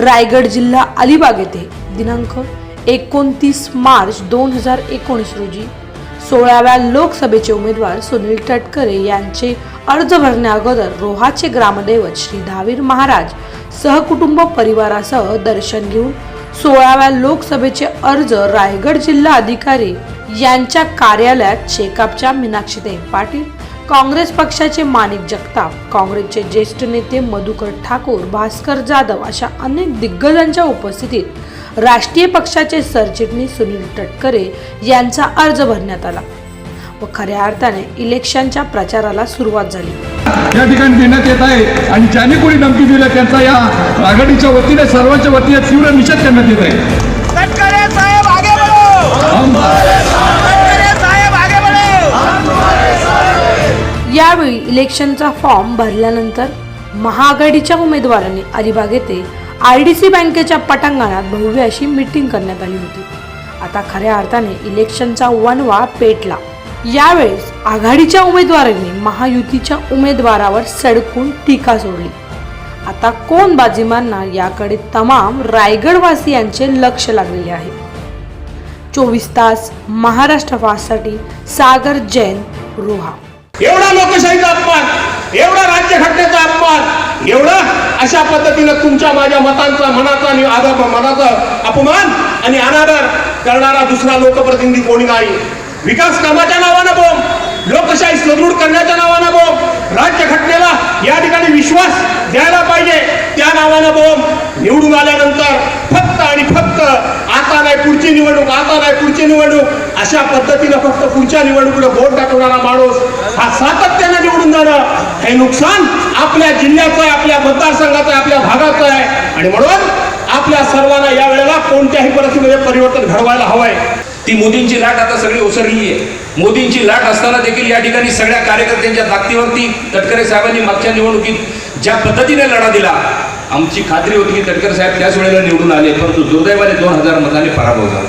रायगड जिल्हा अलिबाग येथे. दिनांक एकोणतीस मार्च दोन हजार एकोणीस रोजी सोळाव्या लोकसभेचे उमेदवार सुनील तटकरे यांचे अर्ज भरण्याअगोदर रोहाचे ग्रामदैवत श्री धावीर महाराज सहकुटुंब परिवारासह दर्शन घेऊन सोळाव्या लोकसभेचे अर्ज रायगड जिल्हा अधिकारी यांच्या कार्यालयात शेकापच्या मीनाक्षीताई पाटील काँग्रेस पक्षाचे माणिक जगताप काँग्रेसचे ज्येष्ठ नेते मधुकर ठाकूर भास्कर जाधव अशा अनेक दिग्गजांच्या उपस्थितीत राष्ट्रीय पक्षाचे सरचिटणीस सुनील तटकरे यांचा अर्ज भरण्यात आला व खऱ्या अर्थाने इलेक्शनच्या प्रचाराला सुरुवात झाली. या ठिकाणी देण्यात येत आहे आणि ज्याने कोणी धमकी दिलं त्यांचा या आघाडीच्या वतीने सर्वांच्या वतीने तीव्र निषेध करण्यात येत आहे तटकरे साहेब आगे बढ़ो हम तटकरे साहेब आगे बढ़ो यावेळी इलेक्शनचा फॉर्म भरल्यानंतर महाआघाडीच्या उमेदवारांनी अलिबाग येथे आय डी सी बँकेच्या पटांगणात भव्य अशी मीटिंग करण्यात आली होती. आता खऱ्या अर्थाने इलेक्शनचा वनवा पेटला. यावेळेस आघाडीच्या उमेदवारांनी महायुतीच्या उमेदवारावर सडकून टीका सोडली. आता कोण बाजी मारणार याकडे तमाम रायगडवासियांचे लक्ष लागलेले आहे. चोवीस तास महाराष्ट्र फास्टसाठी सागर जैन रोहा. एवढा लोकशाहीचा अपमान एवढा राज्यघटनेचा अपमान एवढा अशा पद्धतीनं तुमच्या माझ्या मतांचा मनाचा आणि आदर मनाचा अपमान आणि अनादर करणारा दुसरा लोकप्रतिनिधी कोणी नाही. विकास कामाच्या नावानं बोंब लोकशाही सुदृढ करण्याच्या नावानं बोंब राज्यघटनेला या ठिकाणी विश्वास द्यायला पाहिजे त्या नावानं बोंब निवडून आल्यानंतर फक्त आणि फक्त आता नाही पुढची निवडणूक आता नाही पुढची निवडणूक. अशा पद्धतीनं फक्त पुढच्या निवडणुकीला बोट टाकवणारा माणूस हा सातत्यानं निवडून जाणं हे नुकसान आपल्या जिल्ह्याचं आहे आपल्या मतदारसंघाचं आहे आपल्या भागाचं आहे. आणि म्हणून आपल्या सर्वांना या वेळेला कोणत्याही परिस्थितीमध्ये परिवर्तन घडवायला हवंय. ती मोदींची लाट आता सगळी ओसरली आहे. मोदींची लाट असताना देखील या ठिकाणी सगळ्या कार्यकर्त्यांच्या ताकदीवरती तटकरे साहेबांनी मागच्या निवडणुकीत ज्या पद्धतीने लढा दिला आमची खात्री होती की तटकर साहेब त्याच वेळेला निवडून आले परंतु दुर्दैवाने दोन हजार मतांनी पराभव झाला.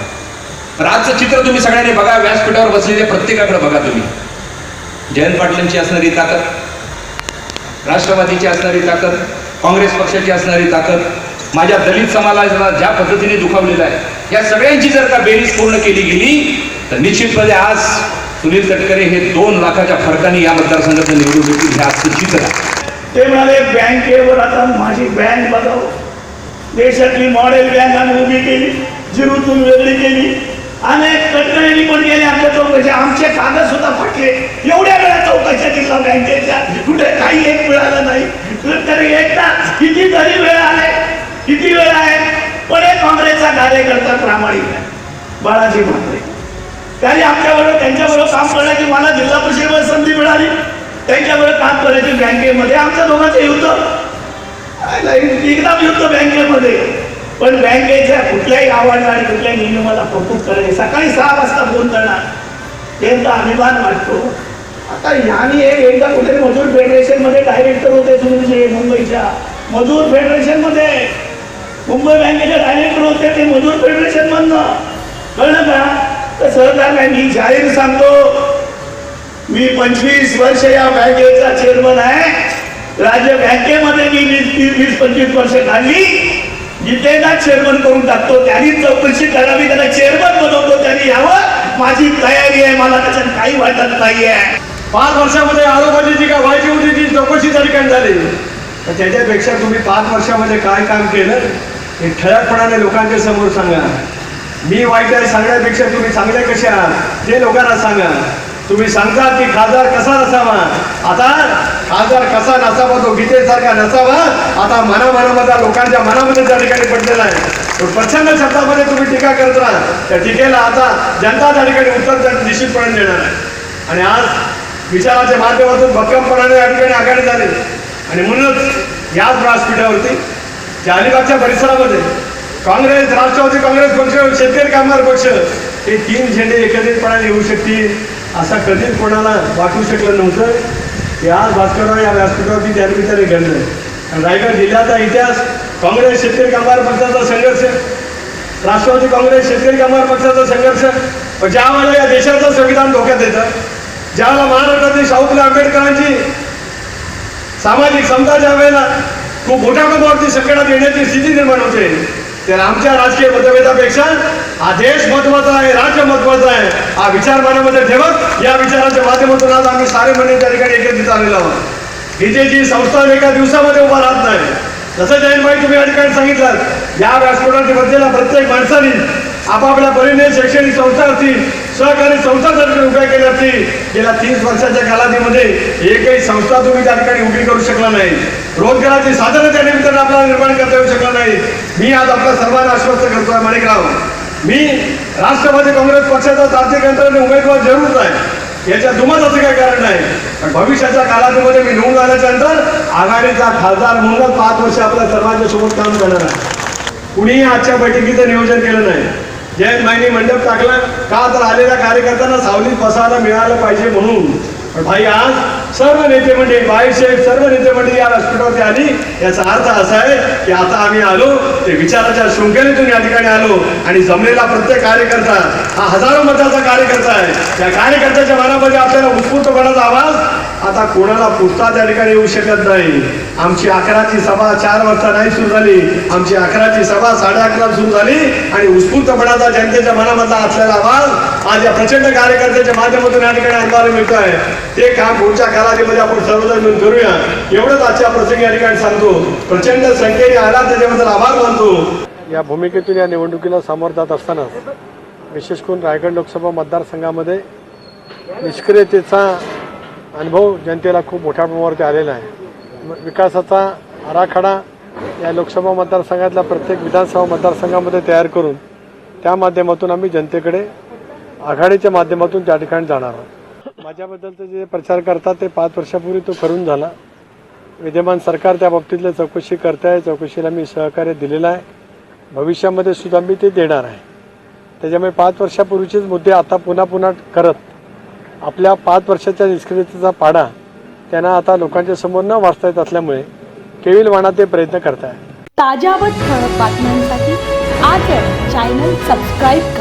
तर आजचं चित्र तुम्ही सगळ्यांनी बघा व्यासपीठावर बसलेल्या प्रत्येकाकडे बघा तुम्ही. जयंत पाटलांची असणारी ताकद राष्ट्रवादीची असणारी ताकद काँग्रेस पक्षाची असणारी ताकद माझ्या दलित समाजाला ज्या पद्धतीने दुखावलेला आहे या सगळ्यांची जर का बेरीज पूर्ण केली गेली तर निश्चितपणे आज सुनील तटकरे हे दोन लाखाच्या फरकाने या मतदारसंघाचं निवडून येतील हे आजचं चित्र आहे. ते म्हणाले बँकेवर आता माझी बँक बघाव देशातली मॉडेल बँक आम्ही उभी केली जिरूतून वेगळी केली. अनेक कटकणी पण गेले आमच्या चौकशी. आमचे कागद सुद्धा फाटले. एवढ्या वेळा चौकशा दिला बँकेच्या. कुठे काही एक मिळालं नाही. तरी एकदा किती तरी वेळ आले. किती वेळ आहे? पण एक काँग्रेसचा कार्यकर्ता प्रामाणिक आहे. बाळाजी म्हात्रे. त्यांनी आमच्याबरोबर त्यांच्याबरोबर काम करण्याची मला जिल्हा परिषदेवर संधी मिळाली. त्यांच्याबरोबर काम करायची बँकेमध्ये. आमच्या दोघांचं युद्ध. आयला एकदम युद्ध बँकेमध्ये. पण बँकेच्या कुठल्याही आवाज आणि कुठल्याही नियमाला कौतुक करायचे सकाळी सहा वाजता फोन करणार. त्यांचा अभिमान वाटतो. आता ह्यानी एक एकदा कुठे मजूर फेडरेशनमध्ये डायरेक्टर होते तुमचे मुंबईच्या. मजूर फेडरेशनमध्ये. मुंबई बँकेचे डायरेक्टर होते ते मजूर फेडरेशनमधनं. कळलं का? तर सहकार बँकिंग जाहीर सांगतो. मी पंचवीस वर्ष या बँकेचा चेअरमन आहे. राज्य बँकेमध्ये मी वीस वीस वीस पंचवीस वर्ष काढली. जिथे ना चेअरमन करून टाकतो त्यांनी चौकशी करावी त्याला चेअरमन बनवतो त्यांनी यावं. माझी तयारी आहे मला त्याच्यात काही वाटत नाहीये. पाच वर्षामध्ये आरोपाची जी काय व्हायची होती ती चौकशी तरी ठिकाणी झाली? तर त्याच्यापेक्षा तुम्ही पाच वर्षामध्ये काय काम केलं हे ठळकपणाने लोकांच्या समोर सांगा. मी वाईट आहे सांगण्यापेक्षा तुम्ही चांगले कसे आहात ते लोकांना सांगा. तुम्ही सांगता की खासदार कसा नसावा? आता खासदार कसा नसावा तो गीतेसारखा नसावा आता मनामनामध्ये लोकांच्या मनामध्ये त्या ठिकाणी पडलेला आहे. तो प्रचंड शब्दामध्ये तुम्ही टीका करत राहा. त्या टीकेला आता जनता त्या ठिकाणी उत्तर निश्चितपणे देणार आहे. आणि आज विचाराच्या माध्यमातून भक्कमपणाने या ठिकाणी आघाडी झाली. आणि म्हणूनच याच व्यासपीठावरती त्या अलिबागच्या परिसरामध्ये काँग्रेस राष्ट्रवादी काँग्रेस पक्ष शेतकरी कामगार पक्ष हे तीन झेंडे एकत्रितपणाने येऊ शकतील. असा कधीच कोणाला वाटू शकलं नव्हतं. की आज भास्करराव या व्यासपीठावरती त्यानिमित्ताने घडलं आणि रायगड जिल्ह्याचा इतिहास काँग्रेस शेतकरी कामगार पक्षाचा संघर्ष राष्ट्रवादी काँग्रेस शेतकरी कामगार पक्षाचा संघर्ष पण ज्या वेळेला या देशाचं संविधान धोक्यात येतं ज्यावेळेला महाराष्ट्रातील शाहू आंबेडकरांची सामाजिक समता ज्या वेळेला खूप मोठ्या प्रमाणावरती संकटात येण्याची स्थिती निर्माण होते तर आमच्या राजकीय मतभेदापेक्षा हा देश महत्त्वाचा आहे राज्य महत्वाचं आहे. हा विचार मनामध्ये ठेवत या विचाराच्या माध्यमातून आज आम्ही सारे मंडळी त्या ठिकाणी एकत्रित आलेलो आहोत. इथे जी संस्था एका दिवसामध्ये उभा राहत नाही. जसं जयंतभाई तुम्ही या ठिकाणी सांगितलं या व्यासपीठाच्या बसलेल्या प्रत्येक माणसाने आपापल्या परीने शैक्षणिक संस्था असतील सहकारी संस्था जर तुम्ही उभ्या केल्या असतील गेल्या तीस वर्षाच्या कालावधीमध्ये एकही संस्था तुम्ही त्या ठिकाणी उभी करू शकला नाही. रोजगाराची साधनं त्या निमित्तानं आपल्याला निर्माण करता येऊ शकला नाही. मी आज आपल्या सर्वांना आश्वस्त करतोय माणिकराव. मी राष्ट्रवादी काँग्रेस पक्षाचा तांत्रिक यंत्रणेने उमेदवार जरूरच आहे. याच्या दुमत असं काही कारण नाही. पण भविष्याच्या कालावधीमध्ये मी निवडून आल्याच्यानंतर आघाडीचा खासदार म्हणूनच पाच वर्ष आपल्या सर्वांच्या सोबत काम करणार आहे. कुणीही आजच्या बैठकीचं नियोजन केलं नाही. जयंत माहिनी मंडप टाकला. का तर आलेल्या कार्यकर्त्यांना सावलीत बसायला मिळालं पाहिजे म्हणून. पण भाई आज सर्व नेते म्हणजे बाईसाहेब सर्व नेते म्हणजे या व्यासपीठावरती आली. याचा अर्थ असा आहे की आता आम्ही आलो ते विचाराच्या शृंखलेतून या ठिकाणी आलो आणि जमलेला प्रत्येक कार्यकर्ता हा हजारो मताचा कार्यकर्ता आहे. त्या कार्यकर्त्याच्या मनामध्ये आपल्याला उत्स्फूर्तपणाचा आवाज आता कोणाला पुरता त्या ठिकाणी येऊ शकत नाही. आमची अकराची सभा चार वाजता नाही सुरू झाली. आमची अकराची सभा साडे अकरा सुरू झाली आणि उत्स्फूर्तपणाचा जनतेच्या मनामधला असलेला आवाज आज या प्रचंड कार्यकर्त्याच्या माध्यमातून या ठिकाणी अनुभवायला मिळतो आहे. ते काम पुढच्या कालावधीमध्ये आपण सर्वजण मिळून करूया एवढंच आजच्या प्रसंगी या ठिकाणी सांगतो. प्रचंड संख्येने आला त्याच्याबद्दल आभार मानतो. या भूमिकेतून या निवडणुकीला सामोरं जात असताना विशेष करून रायगड लोकसभा मतदारसंघामध्ये निष्क्रियतेचा अनुभव जनतेला खूप मोठ्या प्रमाणावरती आलेला आहे. विकासाचा आराखडा या लोकसभा मतदारसंघातल्या प्रत्येक विधानसभा मतदारसंघामध्ये तयार करून त्या माध्यमातून आम्ही जनतेकडे आघाडीच्या माध्यमातून त्या ठिकाणी जाणार आहोत. माझ्याबद्दलचं जे प्रचार करतात ते पाच वर्षापूर्वी तो करून झाला. विद्यमान सरकार त्या बाबतीतल्या चौकशी करत आहे. चौकशीला मी सहकार्य दिलेलं आहे. भविष्यामध्ये सुद्धा मी ते देणार आहे. त्याच्यामुळे पाच वर्षापूर्वीचेच मुद्दे आता पुन्हा पुन्हा करत आपल्या पाच वर्षाच्या निष्क्रियतेचा पाडा त्यांना आता लोकांच्या समोर न वाचता येत असल्यामुळे केविलवाणा ते प्रयत्न करत आहे ताज्या व ठळक बातम्यांसाठी आज चॅनल सबस्क्राईब करा.